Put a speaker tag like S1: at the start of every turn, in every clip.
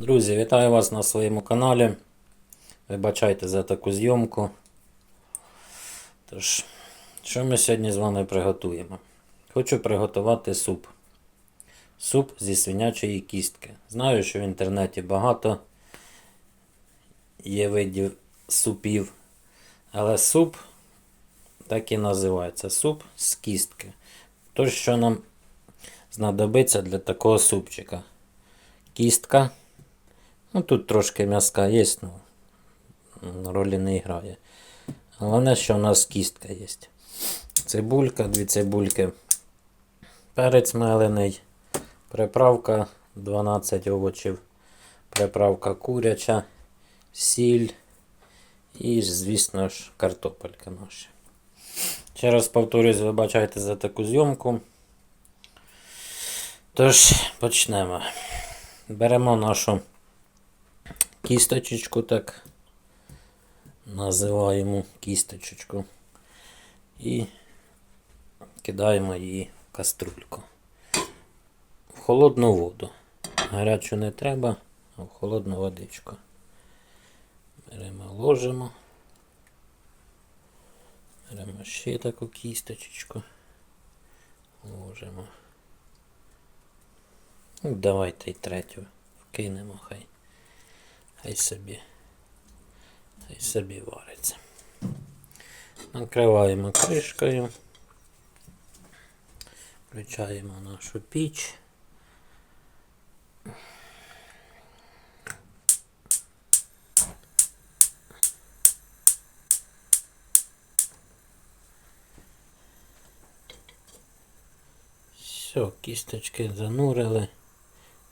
S1: Друзі, вітаю вас на своєму каналі. Вибачайте за таку зйомку. Тож, що ми сьогодні з вами приготуємо? Хочу приготувати суп. Суп зі свинячої кістки. Знаю, що в інтернеті багато є видів супів. Але суп так і називається суп з кістки. Тож, що нам знадобиться для такого супчика? Кістка. Ну, тут трошки м'яска є, ну ролі не грає. Головне, що у нас кістка є. Цибулька, дві цибульки, перець мелений, приправка 12 овочів, приправка куряча, сіль і, звісно ж, картопелька наша. Ще раз повторюсь, вибачайте за таку зйомку. Тож, почнемо. Беремо нашу кісточечку, так називаємо кісточечку. І кидаємо її в каструльку. В холодну воду. Гарячу не треба, а в холодну водичку. Беремо, ложимо. Беремо ще таку кісточечку. Ложимо. Ну, давайте й третю вкинемо, хай. Хай собі. Хай собі вариться. Накриваємо кришкою. Включаємо нашу піч. Все, кісточки занурили.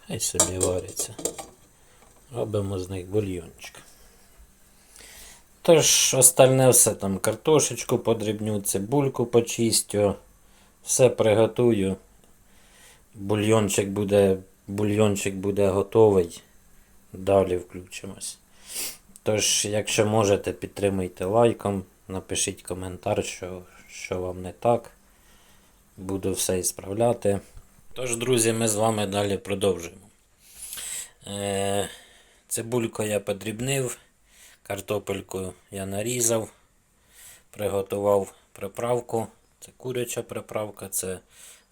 S1: Хай собі варяться. Робимо з них бульйончик. Тож, остальне все там картошечку подрібню, цибульку почистю, все приготую. Бульйончик буде, бульйончик буде готовий. Далі включимось. Тож, якщо можете, підтримуйте лайком, напишіть коментар, що, що вам не так. Буду все ісправляти. Тож, друзі, ми з вами далі продовжуємо. Е, цибульку я подрібнив, картопельку я нарізав, приготував приправку. Це куряча приправка, це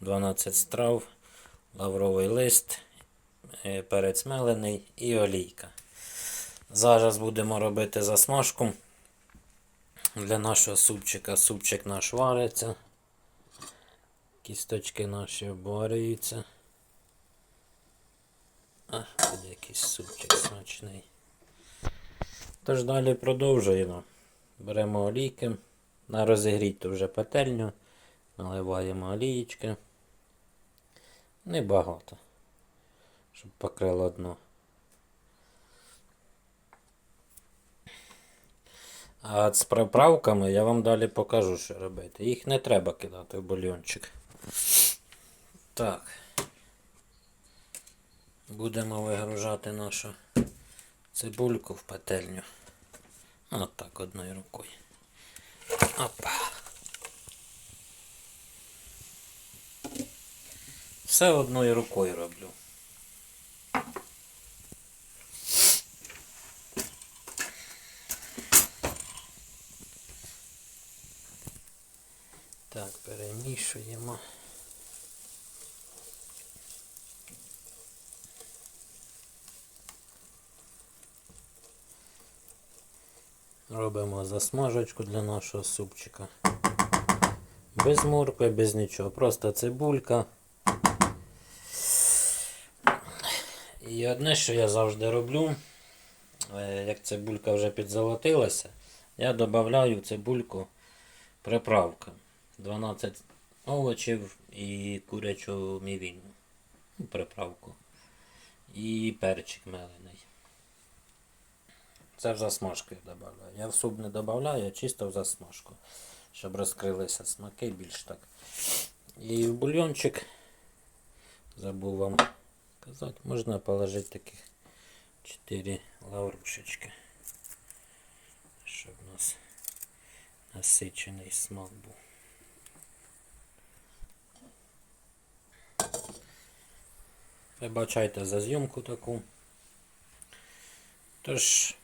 S1: 12 страв, лавровий лист, е, перець мелений і олійка. Зараз будемо робити засмажку для нашого супчика. Супчик наш вариться. Кісточки наші обварюються. А, якийсь супчик смачний. Тож далі продовжуємо. Беремо олійки, на розігріту вже пательню, наливаємо олієчки. Небагато, щоб покрило дно. А з приправками я вам далі покажу, що робити. Їх не треба кидати в бульйончик. Так. Будемо вигружати нашу цибульку в пательню. От так одною рукою. Опа. Все одною рукою роблю. Так, перемішуємо. Робимо засмажечку для нашого супчика. Без моркви, без нічого. Просто цибулька. І одне, що я завжди роблю, е, як цибулька вже підзолотилася, я додаю в цибульку приправку. 12 овочів і курячу мівіну. Ну, Приправку. І перчик мелений. Це в засмажку я додаю. Я в суп не додаю, чисто в засмажку. Щоб розкрилися смаки більш так. І в бульйончик, забув вам казати, можна положити таких 4 лаврушечки. Щоб у нас насичений смак був. Вибачайте за зйомку таку. Тож,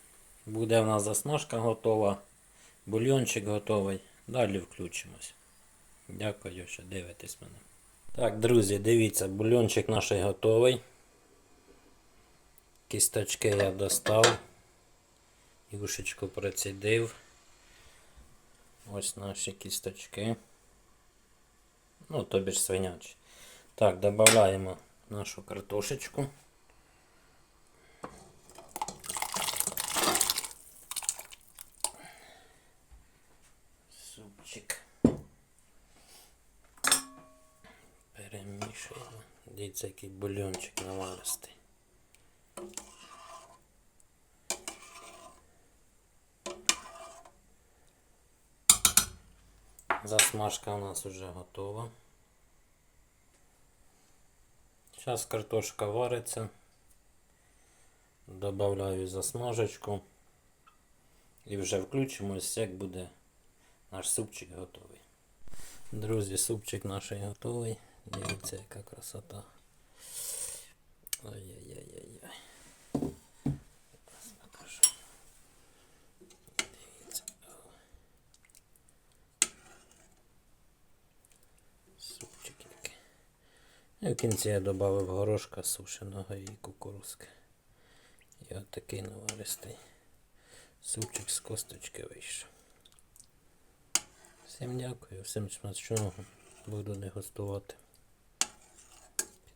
S1: буде в нас засмажка готова, бульйончик готовий. Далі включимось. Дякую, що дивитесь мене. Так, друзі, дивіться, бульйончик наш готовий. Кісточки я достав. Юшечку процідив. Ось наші кісточки. Ну, тобі ж свинячі. Так, додаємо нашу картошечку. Супчик. Перемішуємо. Дивіться, який бульончик наваристий. Засмажка у нас уже готова. Зараз картошка вариться. Добавляю засмажечку. І вже включимось, як буде наш супчик готовий. Друзі, супчик наш готовий. Дивіться, яка красота. Ой-ой-ой-ой. Зараз покажу. Дивіться. Супчик який. І в кінці я додав горошка сушеного і кукурузки. І от такий наваристий супчик з косточки вийшов. Всім дякую, всім смачного. Буду дегустувати.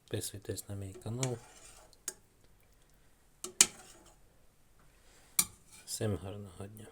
S1: Підписуйтесь на мій канал. Всім гарного дня.